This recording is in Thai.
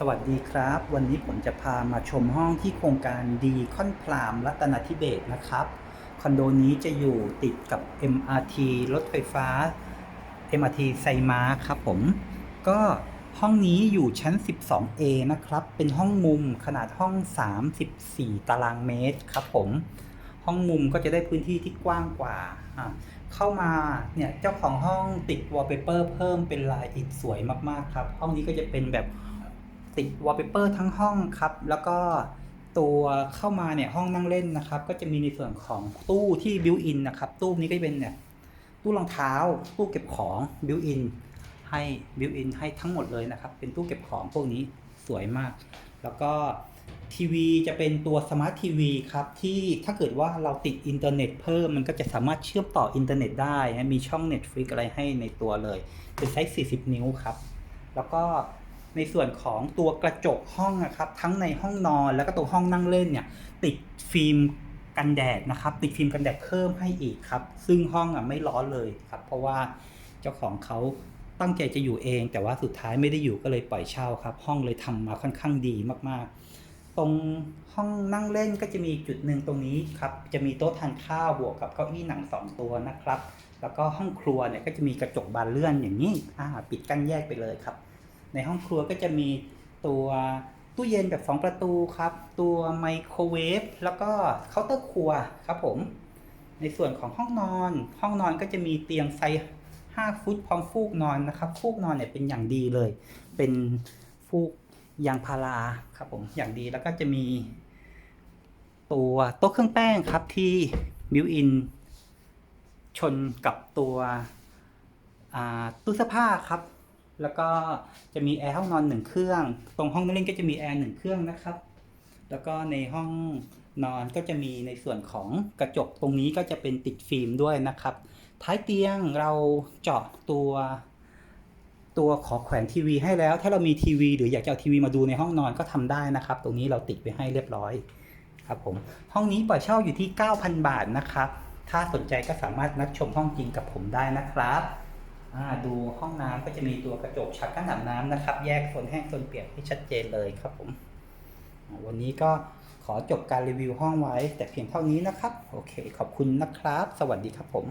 สวัสดีครับ วันนี้ผมจะพามาชมห้องที่โครงการดีคอนพรามรัตนทิเบศนะครับ คอนโดนี้จะอยู่ติดกับ MRT รถไฟฟ้า MRT ไซม้าครับผม ก็ห้องนี้อยู่ชั้น 12A นะครับ เป็นห้องมุมขนาดห้อง 34 ตารางเมตรครับผม ห้องมุมก็จะได้พื้นที่ที่กว้างกว่า เข้ามาเนี่ยเจ้าของห้องติดวอลเปเปอร์เพิ่มเป็นลายอิฐสวยมากๆครับ ห้องนี้ก็จะเป็นแบบ ติดวอลเปเปอร์ทั้งห้องครับ แล้วก็ตัวเข้ามาเนี่ยห้องนั่งเล่นนะครับ ก็จะมีในส่วนของตู้ที่บิวอินนะครับ ตู้นี้ก็จะเป็นเนี่ยตู้รองเท้า ตู้เก็บของบิวอินให้บิวอินให้ทั้งหมดเลยนะครับ เป็นตู้เก็บของพวกนี้สวยมาก แล้วก็ทีวีจะเป็นตัวสมาร์ททีวีครับที่ถ้าเกิดว่าเราติดอินเทอร์เน็ตเพิ่มมันก็จะสามารถเชื่อมต่ออินเทอร์เน็ตได้นะมีช่อง Netflix อะไรให้ในตัวเลย เป็นไซส์ 40 นิ้วครับ แล้วก็ ในส่วนของตัวกระจกห้องนะครับทั้งในห้องนอนแล้วก็ตัวห้องนั่งเล่นเนี่ยติดฟิล์มกันแดดนะครับ ติดฟิล์มกันแดดเพิ่มให้อีกครับ ซึ่งห้องอะไม่ร้อนเลยครับ เพราะว่าเจ้าของเขาตั้งใจจะอยู่เอง แต่ว่าสุดท้ายไม่ได้อยู่ก็เลยปล่อยเช่าครับ ห้องเลยทำมาค่อนข้างดีมากๆ ตรงห้องนั่งเล่นก็จะมีจุดหนึ่งตรงนี้ครับ จะมีโต๊ะทานข้าวบวกกับเก้าอี้หนังสองตัวนะครับ แล้วก็ห้องครัวเนี่ยก็จะมีกระจกบานเลื่อนอย่างนี้อ่าปิดกั้นแยกไปเลยครับ ในห้องครัวก็จะมีตัวตู้เย็นแบบ 2 ประตูครับ ตัวไมโครเวฟแล้วก็เคาน์เตอร์ครัวครับผม ในส่วนของห้องนอน ห้องนอนก็จะมีเตียงไซส์5ฟุตพร้อมฟูกนอนนะครับ ฟูกนอนเนี่ยเป็นอย่างดีเลย เป็นฟูกยางพาราครับผมอย่างดีแล้วก็จะมี ตัวโต๊ะเครื่องแป้งครับที่บิวอินชนกับตัวตู้เสื้อผ้าครับ แล้วก็จะมีแอร์ห้องนอนหนึ่งเครื่อง ตรงห้องนั่งเล่นก็จะมีแอร์หนึ่งเครื่องนะครับ แล้วก็ในห้องนอนก็จะมีในส่วนของกระจกตรงนี้ก็จะเป็นติดฟิล์มด้วยนะครับ ท้ายเตียงเราเจาะตัว ตัวขอแขวนทีวีให้แล้ว ถ้าเรามีทีวี หรืออยากจะเอาทีวีมาดูในห้องนอนก็ทำได้นะครับ ตรงนี้เราติดไว้ให้เรียบร้อยครับผมห้องนี้ปล่อยเช่าอยู่ที่ 9,000 บาทนะครับ ถ้าสนใจก็สามารถนัดชมห้องจริงกับผมได้นะครับ ดูห้องน้ำก็จะมีตัวกระจกชักกั้นอาบน้ำนะครับ แยกโซนแห้งโซนเปียกให้ชัดเจนเลยครับผม วันนี้ก็ขอจบการรีวิวห้องไว้ แต่เพียงเท่านี้นะครับ โอเค ขอบคุณนะครับ สวัสดีครับผม